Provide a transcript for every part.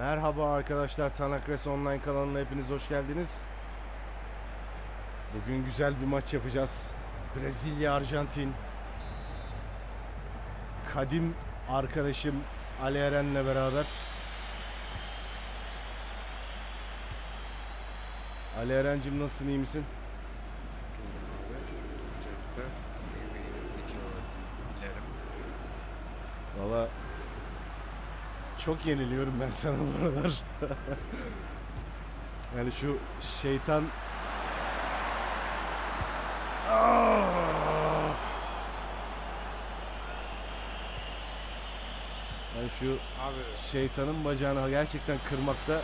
Merhaba arkadaşlar Tanakres Online kanalına hepiniz hoş geldiniz. Bugün güzel bir maç yapacağız. Brezilya Arjantin. Kadim arkadaşım Ali Eren'le beraber. Ali Eren'cim nasılsın iyi misin? Çok yeniliyorum ben sana bu aralar. yani şu şeytan! Yani şu Abi şeytanın bacağını gerçekten kırmakta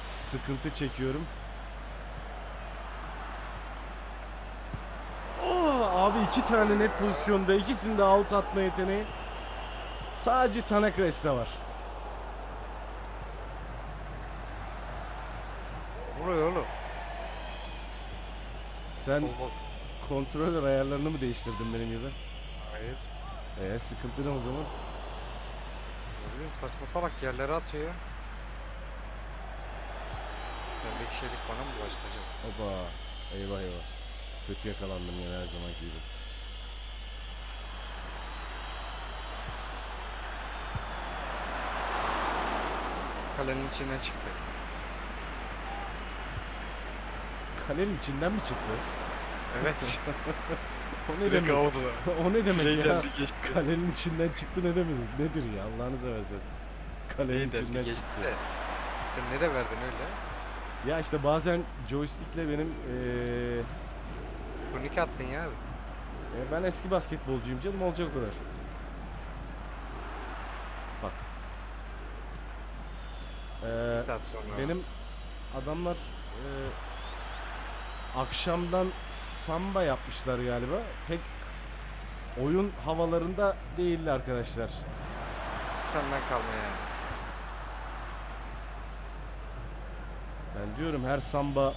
sıkıntı çekiyorum. Oh, abi iki tane net pozisyonda ikisinde out atma yeteneği sadece Tanakres'te var. Vuruyor oğlum. Sen bol. kontroller ayarlarını mı değiştirdin benim gibi? Hayır. Eee sıkıntı ne o zaman? Ne bileyim saçma salak yerlere atıyor ya. Sendeki şeylik bana mı bulaştıracak? Oba. Eyvah eyvah. Kötü yakalandım yine her zamanki gibi. Kalenin içinden çıktı. Kalenin içinden mi çıktı? Evet. O ne Direkt demek? havada o ne demek Play ya? deldi geçti. Kalenin içinden çıktı ne demek? Nedir ya Allah'ını seversen. Kalenin deldi içinden geçti çıktı. de. Sen nereye verdin öyle? Ya işte bazen joystickle benim eee, Turnike attın ya abi. e, ben eski basketbolcuyum canım olacak o kadar. Bak. Eee, Bir saat sonra. benim adamlar eee, akşamdan samba yapmışlar galiba. Pek oyun havalarında değildi arkadaşlar. Senden kalma yani. Ben diyorum her samba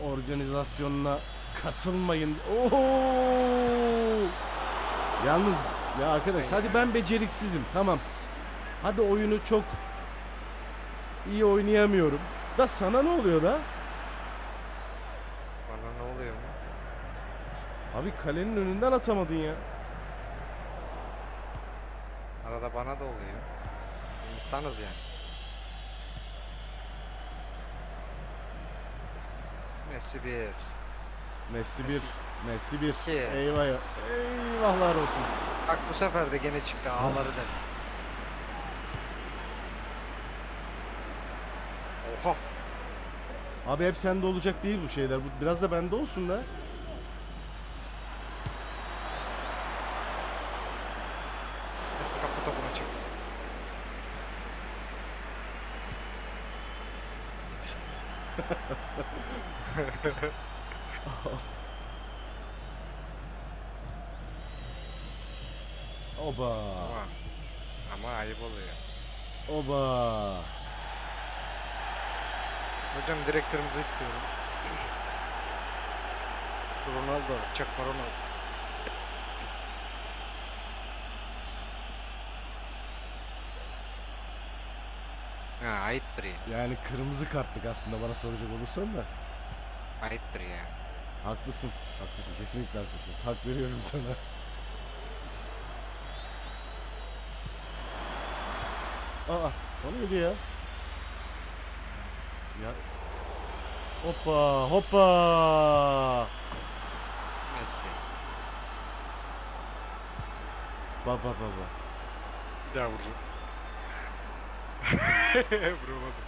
organizasyonuna katılmayın. Oo! Yalnız ya arkadaş Sen hadi ya. ben beceriksizim tamam. Hadi oyunu çok iyi oynayamıyorum. Da sana ne oluyor da? Bana ne oluyor mu? Abi kalenin önünden atamadın ya. Arada bana da oluyor. İnsanız yani. Messi bir. Messi bir, Messi. Bir. İki. Eyvah. Eyvahlar olsun. Bak bu sefer de gene çıktı ağları da. Oha. Abi hep sende olacak değil bu şeyler. Bu biraz da bende olsun da. Messi kafa topuna çıktı. Oba. Ama, ama ayıp oluyor. Oba. Hocam direkt kırmızı istiyorum. Ronaldo, çak Ronaldo. Ha ayıptır ya. Yani kırmızı kartlık aslında bana soracak olursan da. Ayıptır ya. Haklısın. Haklısın. Kesinlikle haklısın. Hak veriyorum sana. Aa, o neydi ya? Ya. Hoppa, hoppa. Messi. Bak bak. Bir daha vuracağım. Vuramadım.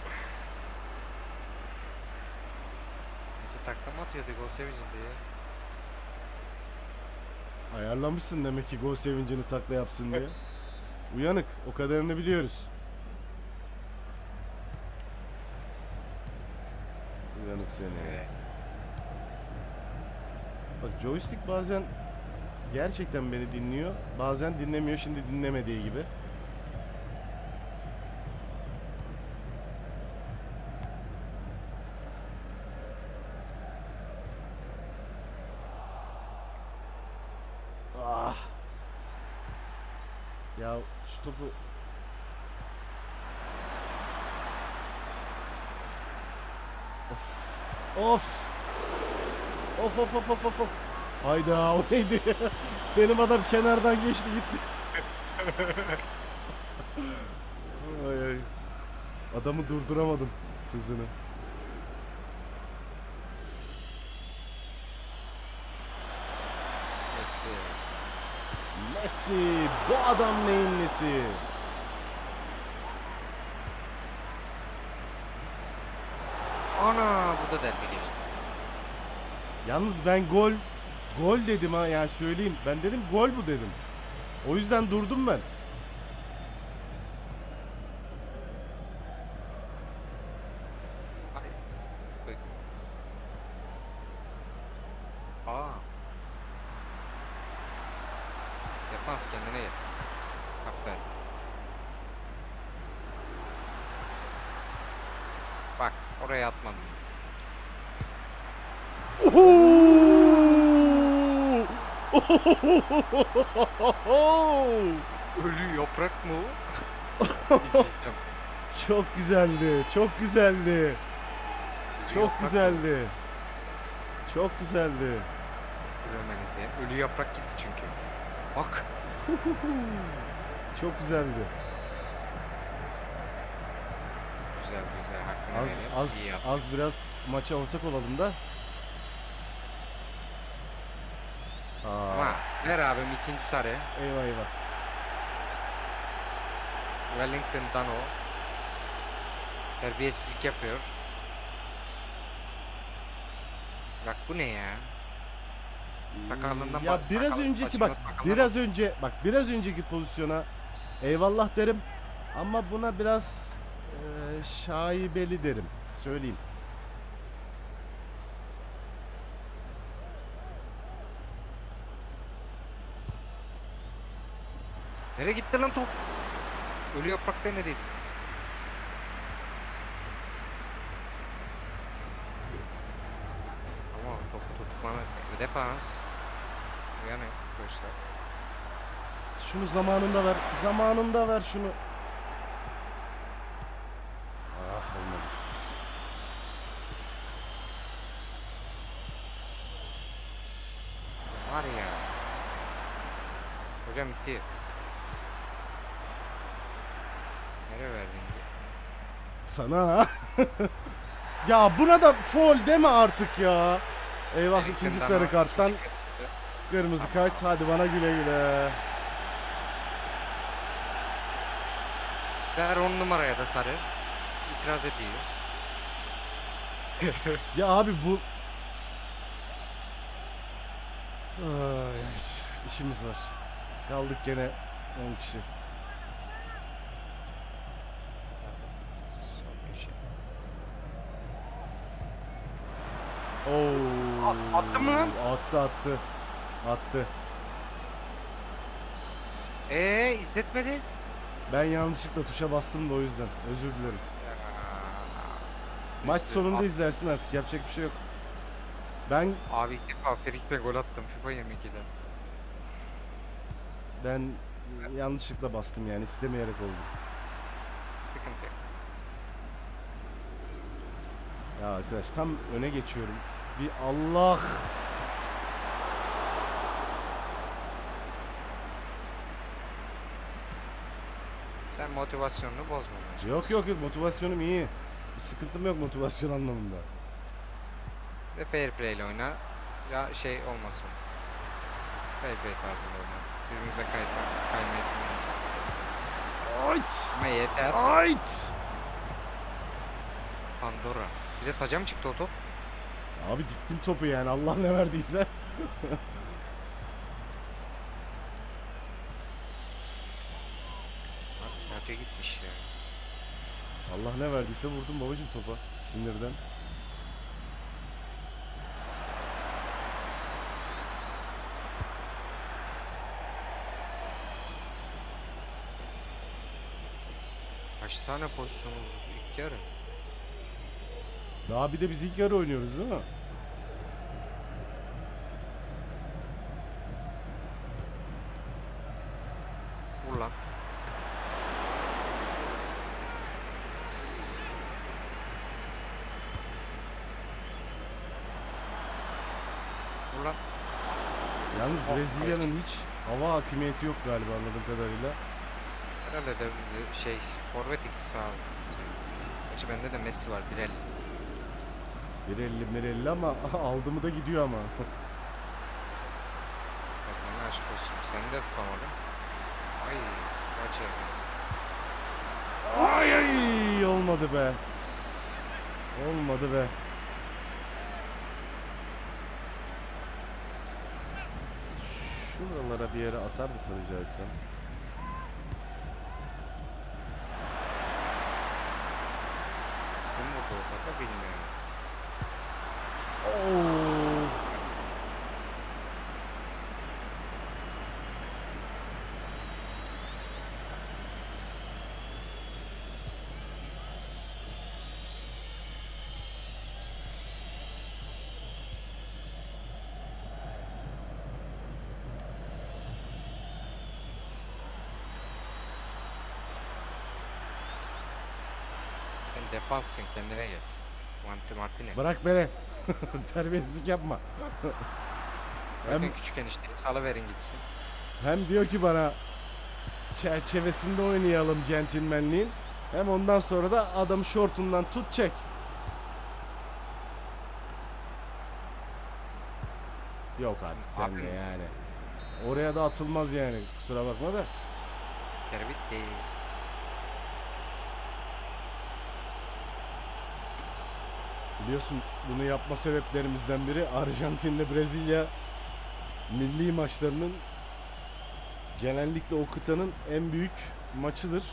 Messi taklama atıyordu gol sevincinde ya. Ayarlamışsın demek ki gol sevincini takla yapsın diye. Uyanık, o kadarını biliyoruz. Uyanık seni. Bak joystick bazen gerçekten beni dinliyor. Bazen dinlemiyor. Şimdi dinlemediği gibi. Ah. Ya şu topu Of. Of of of of of. Hayda o neydi? Benim adam kenardan geçti gitti. ay ay. Adamı durduramadım hızını. Messi. Messi bu adam neyin nesi? Ana bu da derbi geçti. Yalnız ben gol gol dedim ha yani söyleyeyim. Ben dedim gol bu dedim. O yüzden durdum ben. Ay. Bak. Aa. Defans kendine gel. Aferin. Bak oraya atmadım. Ölü yaprak mı o? İsteyeceğim. çok güzeldi. Çok güzeldi. Çok yaprak mı? güzeldi. Çok güzeldi. Görmenize. Ölü yaprak gitti çünkü. Bak. Çok güzeldi. Güzel güzel. Hakkını Az vereyim. az az biraz maça ortak olalım da. Aa, Ama ver abim ikinci sarı. eyvah eyvah. Wellington'dan o. Terbiyesizlik yapıyor. Bak bu ne ya? Sakallığından Ya bak- biraz sakal- önceki bak biraz önce bak biraz önceki pozisyona eyvallah derim ama buna biraz eee şaibeli derim. Söyleyeyim. Nereye gitti lan top? Ölü yaprak denediydi. Ama topu tutmana defans. Yani boşlar. Şunu zamanında ver. Zamanında ver şunu. Ah olmadı. Var ya. Hocam bitti. Nereye verdin? diye. Sana ha. ya buna da foul deme artık ya. Eyvah ikinci Wellington'dan sarı karttan ikinci kırmızı. kırmızı kart. Hadi bana güle güle. Ver on numaraya da sarı. İtiraz ediyor. Ya abi bu Ay, işimiz var. Kaldık gene 10 kişi. Son köşe. Oo. A- attı mı lan? Attı attı. Attı. Ee izletmedi. Ben yanlışlıkla tuşa bastım da o yüzden. Özür dilerim. Maç sonunda at- izlersin artık. Yapacak bir şey yok. Ben Abi ilk defa frikikle gol attım FIFA 22'de. ben yanlışlıkla bastım yani istemeyerek oldu. Sıkıntı yok. Ya arkadaş tam öne geçiyorum. Bir Allah. Sen motivasyonunu bozma. bence. Yok yok yok motivasyonum iyi. Bir sıkıntım yok motivasyon anlamında. Ve fair play ile oyna. Ya şey olmasın. Fair play tarzında oyna. Birbirimize kayma, kayma etmemiz. Ayt! Ama yeter. Ayt! Pandora. Bir de taca mı çıktı o top? Abi diktim topu yani Allah ne verdiyse. Abi taca gitmiş ya. Allah ne verdiyse vurdum babacım topa sinirden. Kaç tane pozisyon oldu ilk yarı? Daha bir de biz ilk yarı oynuyoruz değil mi? Vur lan. Yalnız Brezilya'nın hiç hava hakimiyeti yok galiba anladığım kadarıyla. Herhalde de şey, Forvet ikisi abi. Gerçi bende de Messi var, Birelli. 1.50 mirelli ama aldı mı da gidiyor ama. Allah'ına aşk olsun. Sen de tutamadın. Ay kaç ay ay olmadı be. Olmadı be. Şuralara bir yere atar mısın rica etsem? Kim vurdu o topa bilmiyorum. Sen defanssın kendine gel. Monty Martinez. Bırak beni. Terbiyesizlik yapma. Hem... Hem, küçük enişteyi salıverin gitsin. hem diyor ki bana çerçevesinde oynayalım centilmenliğin. Hem ondan sonra da adam şortundan tut çek. Yok artık sen de yani. Oraya da atılmaz yani. Kusura bakma da. Kere bitti. Biliyorsun bunu yapma sebeplerimizden biri Arjantin'le Brezilya milli maçlarının genellikle o kıtanın en büyük maçıdır.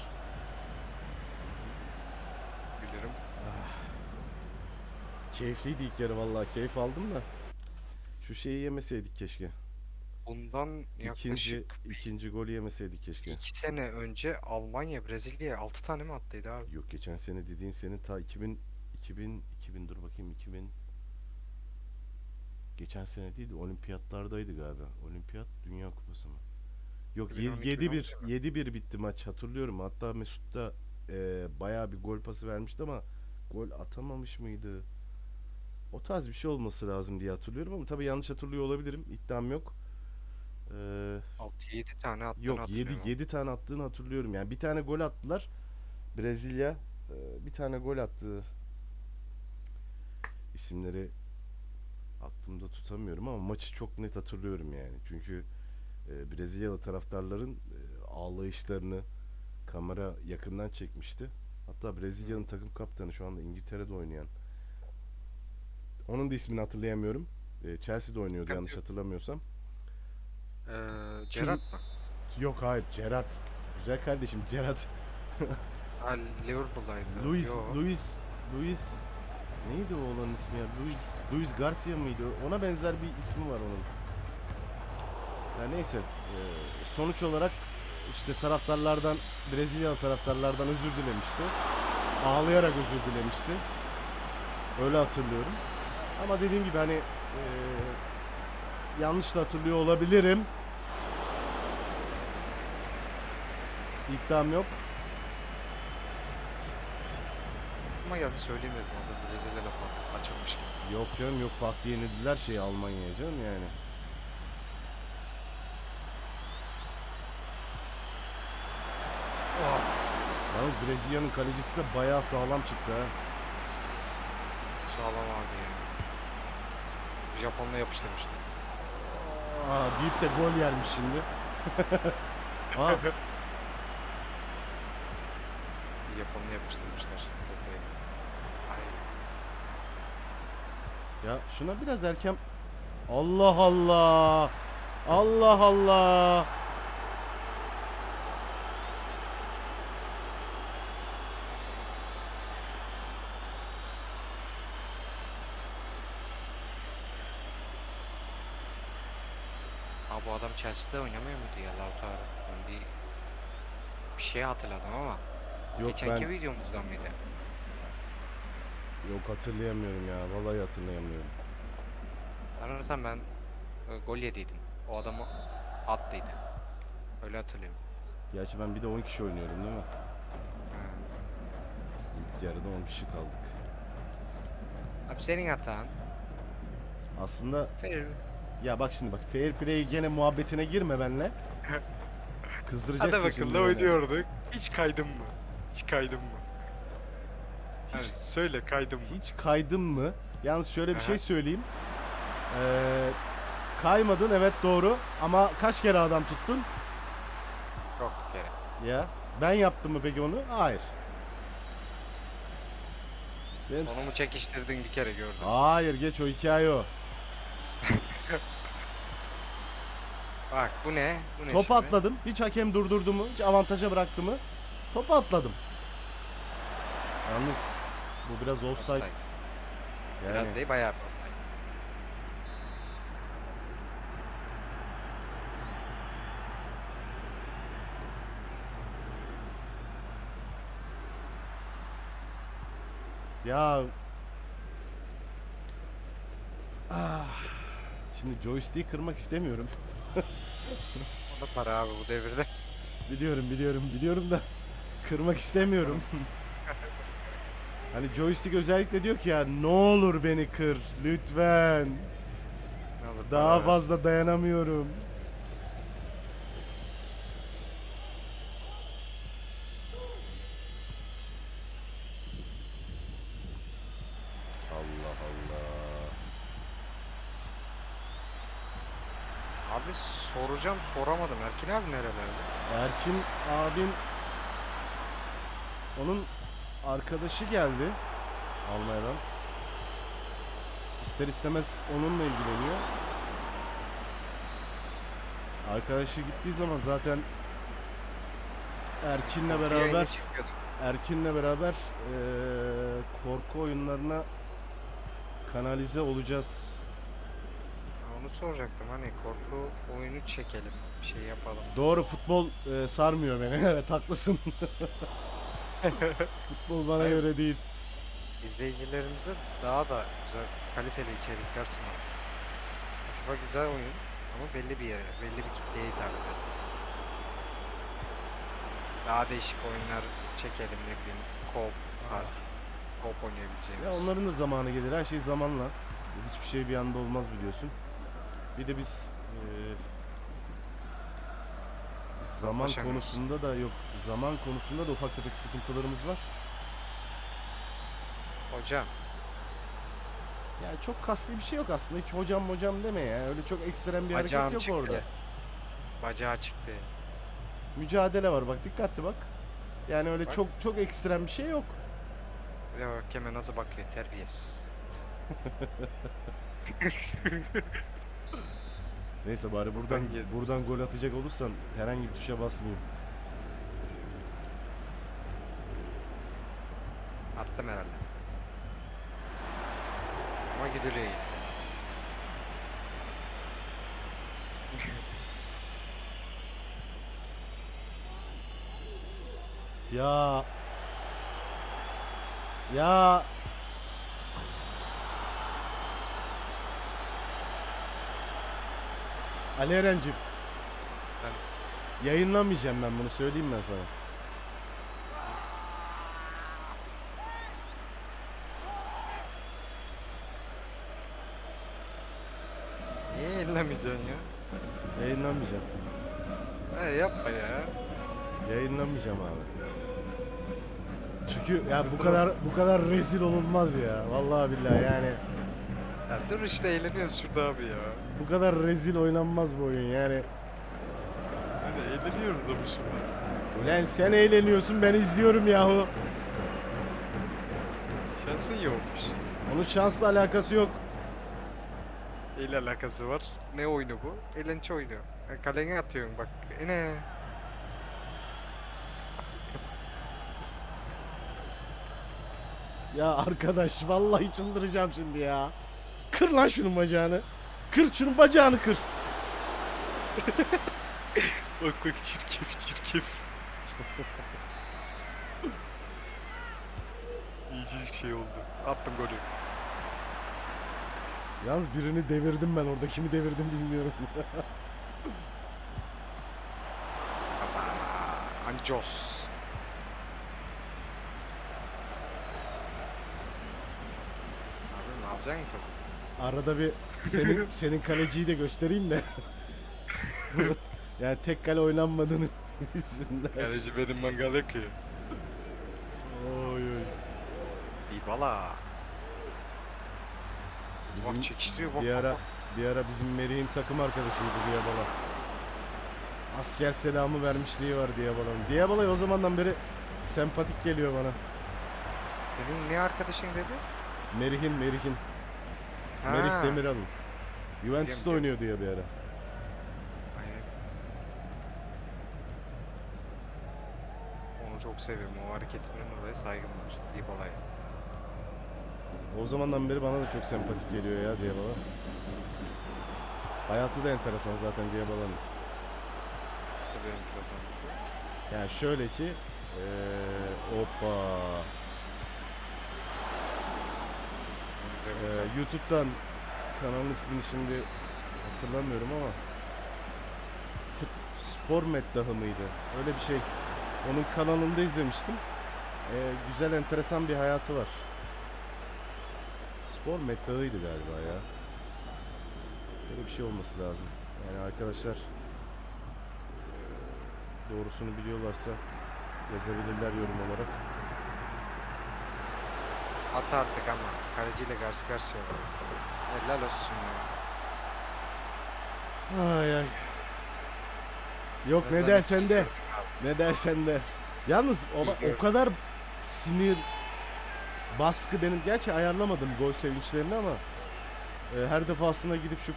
Bilirim. Keyifliydi ilk yarı vallahi keyif aldım da. Şu şeyi yemeseydik keşke. Bundan İkinci, yaklaşık ikinci golü yemeseydik keşke. 2 sene önce Almanya Brezilya'ya 6 tane mi attıydı abi? Yok geçen sene dediğin senin ta 2000 2000 2000 dur bakayım 2000 Geçen sene değildi olimpiyatlardaydı galiba. Olimpiyat Dünya Kupası mı? Yok 2012, 7-1 2011 7-1 bitti maç hatırlıyorum. Hatta Mesut da e, bayağı bir gol pası vermişti ama gol atamamış mıydı? O tarz bir şey olması lazım diye hatırlıyorum ama tabii yanlış hatırlıyor olabilirim. İddiam yok. Ee, 6-7 tane attığını Yok 7 hatırlıyorum. 7 tane attığını hatırlıyorum. Yani bir tane gol attılar. Brezilya e, bir tane gol attı. İsimleri aklımda tutamıyorum ama maçı çok net hatırlıyorum yani. Çünkü e, Brezilyalı taraftarların e, ağlayışlarını kamera yakından çekmişti. Hatta Brezilya'nın takım kaptanı şu anda İngiltere'de oynayan. Onun da ismini hatırlayamıyorum. E, Chelsea'de oynuyordu yanlış hatırlamıyorsam. Ee, Gerrard mı? Yok hayır Gerrard. Güzel kardeşim Gerrard. Ha, Liverpool'daydı. Luis, Yo. Luis, Luis neydi o olanın ismi ya? Luis, Luis Garcia mıydı? Ona benzer bir ismi var onun. Ya neyse, e, sonuç olarak işte taraftarlardan, Brezilyalı taraftarlardan özür dilemişti. Ağlayarak özür dilemişti. Öyle hatırlıyorum. Ama dediğim gibi hani e, yanlış da hatırlıyor olabilirim. İddiam yok. Ama ya söyleyeyim dedim hazır Brezilya lafı attık, açılmış gibi. Yok canım yok farklı yenildiler şey Almanya'ya canım yani. Oh. Yalnız Brezilya'nın kalecisi de bayağı sağlam çıktı ha. Sağlam abi ya. Japonla yapıştırmıştı. Aa, deyip de gol yermiş şimdi. Aa, Japonla yapıştırmışlar. Toplayı. Ya şuna biraz erken... Allah Allah! Allah Allah! Aa, bu adam Chelsea'de oynamıyor muydu ya Lautaro? Ben bir, bir şey hatırladım ama. Yok Geçenki ben videomuzdan mıydı? yok hatırlayamıyorum ya. Vallahi hatırlayamıyorum. Sanırsam ben e, gol yediydim. O adamı attıydı. Öyle hatırlıyorum. Gerçi ben bir de 10 kişi oynuyorum değil mi? İlk yarıda 10 kişi kaldık. Abi senin hatan. Aslında Fair, Ya bak şimdi bak fair play gene muhabbetine girme benle. Kızdıracaksın Hadi bakın şimdi ne beni. oynuyorduk? Hiç kaydın mı? Hiç kaydın mı? Hadi söyle kaydın mı? Hiç kaydın mı? Yalnız şöyle bir Aha. şey söyleyeyim. Ee, kaymadın evet doğru ama kaç kere adam tuttun? Yok bir kere. Ya ben yaptım mı peki onu? Hayır. Benim Onu mu s- çekiştirdin bir kere gördüm. Hayır geç o hikaye o. Bak bu ne? Bu ne Topu şimdi? atladım. Hiç hakem durdurdu mu? Hiç avantaja bıraktı mı? Topu atladım. Yalnız bu biraz offside. Offside. Yani, Biraz değil bayağı. Ya ah. Şimdi joystick'i kırmak istemiyorum. O da para abi bu devirde. Biliyorum biliyorum biliyorum da kırmak istemiyorum. hani joystick özellikle diyor ki ya ne olur beni kır lütfen. Olur Daha fazla dayanamıyorum. Allah Allah. Abi soracağım soramadım. Erkin abi nerelerde? Erkin abin onun arkadaşı geldi Almanya'dan. İster istemez onunla ilgileniyor. Arkadaşı gittiği zaman zaten Erkin'le beraber. Erkin'le beraber eee, korku oyunlarına kanalize olacağız. Onu soracaktım hani korku oyunu çekelim. Şey yapalım. Doğru futbol eee, sarmıyor beni. Evet haklısın. futbol bana Hayır. göre değil. İzleyicilerimize daha da güzel kaliteli içerikler sunalım. FIFA güzel oyun ama belli bir yere, belli bir kitleye hitap edelim. Daha değişik oyunlar çekelim ne bileyim. Co-op tarzı. Co-op Ya oynayabileceğimiz. onların da zamanı gelir. Her şey zamanla. Hiçbir şey bir anda olmaz biliyorsun. Bir de biz eee, zaman Anlaşamıyoruz. konusunda da yok. Zaman konusunda da ufak tefek sıkıntılarımız var. Hocam Yani çok kaslı bir şey yok aslında. Hiç hocam hocam deme ya. Öyle çok ekstrem bir bacağım hareket yok çıktı. orada. Bacağı çıktı. Mücadele var bak dikkatli bak. Yani öyle Bak. çok çok ekstrem bir şey yok. Bir de nasıl bakıyor terbiyesiz. Neyse bari buradan Ben yedim. buradan gol atacak olursan herhangi bir tuşa basmayayım. Attım herhalde. Ama gidiyor iyi. Ya ya Ali Eren'cim yayınlamayacağım ben bunu söyleyeyim ben sana. Niye yayınlamayacaksın ya? Yayınlamayacağım. He yapma ya. Yayınlamayacağım abi. Çünkü ya bu kadar bu kadar rezil olunmaz ya. Vallahi billahi yani Ya dur işte eğleniyoruz şurada abi ya. bu kadar rezil oynanmaz bu oyun yani. Hadi eğleniyoruz ama şurada. Ulan sen eğleniyorsun ben izliyorum yahu. Şansın iyi olmuş. Onun şansla alakası yok. Neyle alakası var? Ne oyunu bu? Eğlence oyunu. Ya kalene atıyorum bak. E ne? Ya arkadaş vallahi çıldıracağım şimdi ya. Kır lan şunun bacağını. Kır şunun bacağını kır. Bak bak çirkef çirkef. İyice şey oldu. Attım golü. Yalnız birini devirdim ben orada. Kimi devirdim bilmiyorum. Ancos. Abi ne yapacaksın topu? Arada bir senin senin kaleciyi de göstereyim de. yani tek kale oynanmadığını yüzünden. Kaleci benim mangal yakıyor. Oy oy. Dybala. Bizim bak çekiştiriyor bak. bir ara bak. bir ara bizim Merih'in takım arkadaşıydı Diyabala. Asker selamı vermişliği var Diyabala'nın. Diyabala o zamandan beri sempatik geliyor bana. Senin ne arkadaşın dedi? Merih'in Merih'in. Ha, Merih Demiral'ın. Juventus'ta biliyorum. oynuyordu ya bir ara. Aynen. Onu çok seviyorum. O hareketinden dolayı saygım var. Dybala'ya. O zamandan beri bana da çok sempatik geliyor ya Diyabala. Hayatı da enteresan zaten Diyabala'nın. Nasıl bir enteresan. Yani şöyle ki eee hoppa Eee, YouTube'dan kanalın ismini şimdi hatırlamıyorum ama Fut, Spor Meddahı mıydı? Öyle bir şey. Onun kanalında izlemiştim. Eee, güzel enteresan bir hayatı var. Spor Meddahı'ydı galiba ya. Böyle bir şey olması lazım. Yani arkadaşlar doğrusunu biliyorlarsa yazabilirler yorum olarak. At artık ama. Kaleciyle karşı karşıya var. Helal olsun ya. Ay ay. Yok ne dersen de. Ne dersen de. Yalnız o, o kadar sinir baskı benim gerçi ayarlamadım gol sevinçlerini ama e, her defasında gidip şu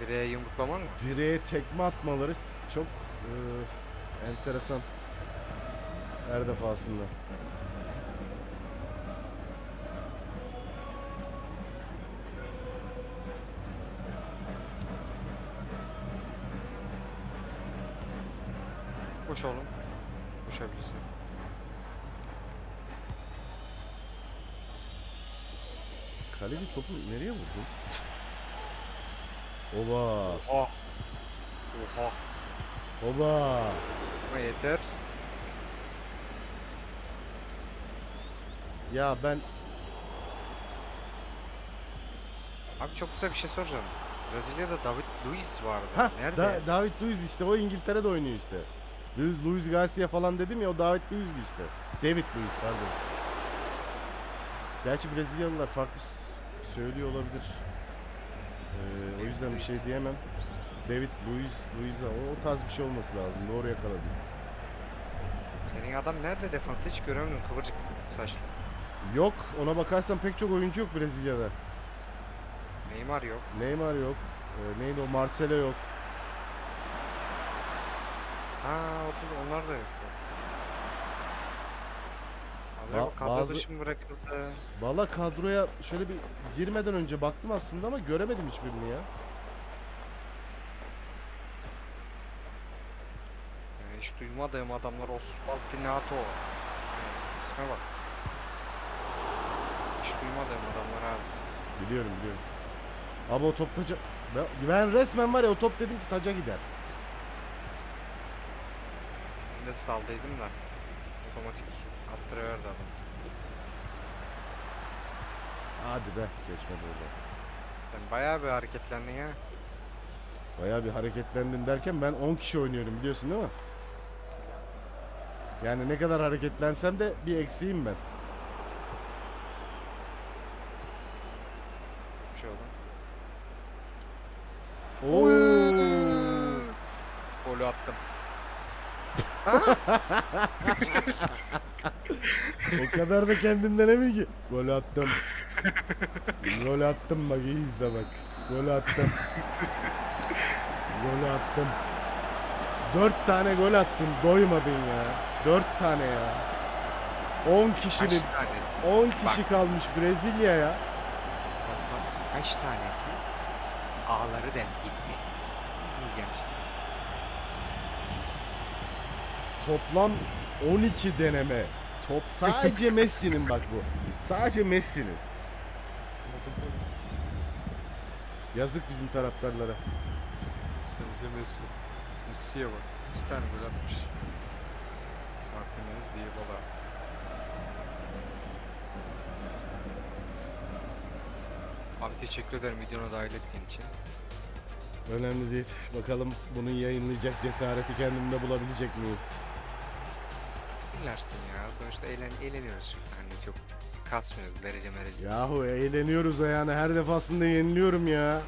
Direğe yumruklaman mı? direğe tekme atmaları çok e, enteresan. Her defasında. Koş oğlum. Koşabilirsin. Kaleci topu nereye vurdu? Oba, Oha. Oha. oba. Ama yeter. Ya ben Abi çok güzel bir şey soracağım. Brezilya'da David Luiz vardı. Ha, Nerede? Da- David Luiz işte o İngiltere'de oynuyor işte. Lu- Luis Garcia falan dedim ya o David Luiz'di işte. David Luiz pardon. Gerçi Brezilyalılar farklı söylüyor olabilir. Ee, o yüzden bir şey diyemem. David Luiz, Luiz'a o, o tarz bir şey olması lazım. Doğru yakaladım. Senin adam nerede defansta hiç göremiyorum kıvırcık saçlı. Yok ona bakarsan pek çok oyuncu yok Brezilya'da. Neymar yok. Neymar yok. Ee, neydi o Marcelo yok. Ha onlar da yok. Ba- kadro bazı- dışı mı bırakıldı? Valla kadroya şöyle bir girmeden önce baktım aslında ama göremedim hiçbirini ya. Yani hiç duymadığım adamlar Osvaltinato. Yani isme bak. Hiç duymadığım adamlar abi. Biliyorum biliyorum. Abi o top taca... Ben, ben resmen var ya o top dedim ki taca gider. De saldıydım da. Otomatik attırıverdi adam. Hadi be geçmedi orada. Sen bayağı bir hareketlendin ya. Bayağı bir hareketlendin derken ben 10 kişi oynuyorum biliyorsun değil mi? Yani ne kadar hareketlensem de bir eksiğim ben. Bir şey oldu. Oo. Golü attım. O kadar da kendinden emin ki. Gol attım. Gol attım bak iyi izle bak. Gol attım. Gol attım. Dört tane gol attın doymadın ya. Dört tane ya. 10 Kaç kişinin? 10 kişi kalmış. Bak bak kaç tanesi ağları deldi gitti. Hızlı gelmiş. Toplam 12 deneme. Top sadece Messi'nin bak bu. Sadece Messi'nin. Yazık bizim taraftarlara. Sence Messi. Messi'ye bak. İki tane gol atmış. Martinez, Dybala. Abi teşekkür ederim videona dahil ettiğin için. Önemli değil. Bakalım bunu yayınlayacak cesareti kendimde bulabilecek miyim? Bilirsin ya. Sonuçta eğlen eğleniyoruz çünkü. Hani çok kasmıyoruz derece merece. Yahu eğleniyoruz ya yani her defasında yeniliyorum ya.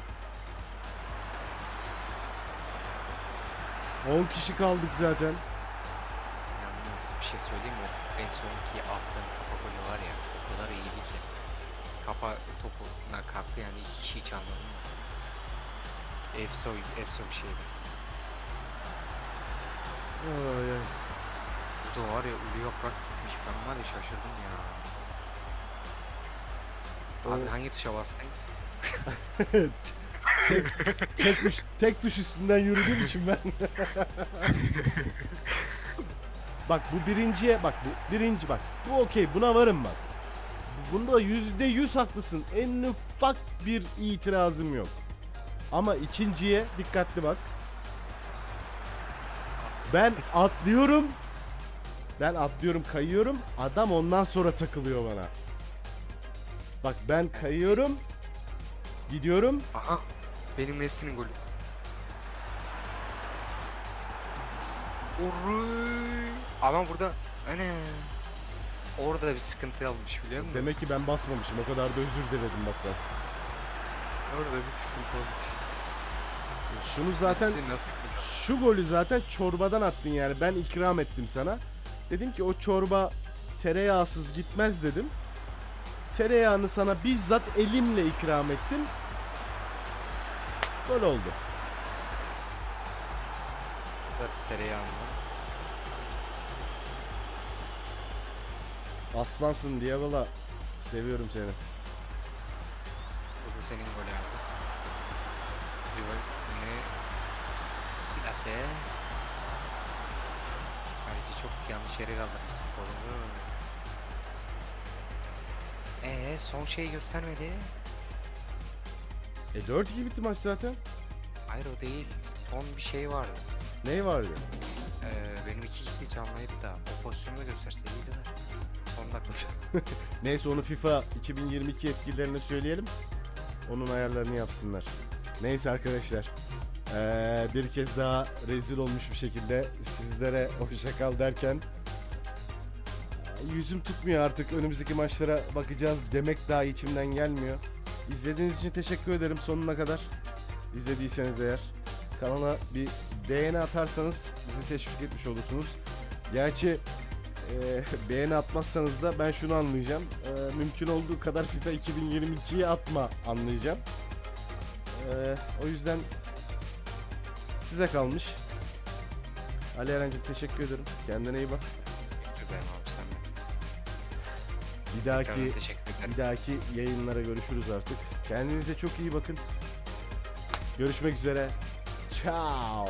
10 kişi kaldık zaten. Yalnız bir şey söyleyeyim mi? En sonki attığın kafa golü var ya o kadar iyiydi ki. Kafa topuna kalktı yani iki kişi hiç anladın mı? Efso, efso bir şeydi. Ay, ay. Da var ya ölü yaprak gitmiş. Ben var ya şaşırdım ya. Abi Evet. hangi tuşa bastın? tek, tek, tuş, tek tuş üstünden yürüdüğüm için ben. bak bu birinciye bak bu birinci bak. Bu okey buna varım bak. Bunda yüzde yüz haklısın. En ufak bir itirazım yok. Ama ikinciye dikkatli bak. Ben atlıyorum. Ben atlıyorum kayıyorum. Adam ondan sonra takılıyor bana. Bak ben kayıyorum. Gidiyorum. Aha benim Mesli'nin golü. Oruy. Ama burada ana orada da bir sıkıntı almış biliyor musun? Demek ki ben basmamışım. O kadar da özür diledim bak ben. Orada bir sıkıntı olmuş. Şunu zaten nasıl şu golü zaten çorbadan attın yani. Ben ikram ettim sana. Dedim ki o çorba tereyağsız gitmez dedim. Tereyağını sana bizzat elimle ikram ettim. Gol oldu. kadar tereyağında. Aslansın diye valla seviyorum seni. Bu da senin golü abi. Trivol ne? Plase. Kaleci çok yanlış yere kaldırmışsın kolunu. Ee son şeyi göstermedi. E 4-2 bitti maç zaten. Hayır o değil. Son bir şey vardı. Ney vardı? Ee, benim iki kişi çalmayıp da o pozisyonu gösterse iyiydi de. Son dakika. Neyse onu FIFA 2022 yetkililerine söyleyelim. Onun ayarlarını yapsınlar. Neyse arkadaşlar. Eee, bir kez daha rezil olmuş bir şekilde sizlere hoşça kal derken yüzüm tutmuyor artık önümüzdeki maçlara bakacağız demek daha içimden gelmiyor. İzlediğiniz için teşekkür ederim sonuna kadar. İzlediyseniz eğer kanala bir beğeni atarsanız bizi teşvik etmiş olursunuz. Gerçi e, beğeni atmazsanız da ben şunu anlayacağım. E, mümkün olduğu kadar FIFA 2022'ye atma anlayacağım. E, o yüzden size kalmış. Ali Eren'cim teşekkür ederim. Kendine iyi bak. Ederim abi sen. Bir dahaki bir dahaki yayınlara görüşürüz artık. Kendinize çok iyi bakın. Görüşmek üzere. Ciao.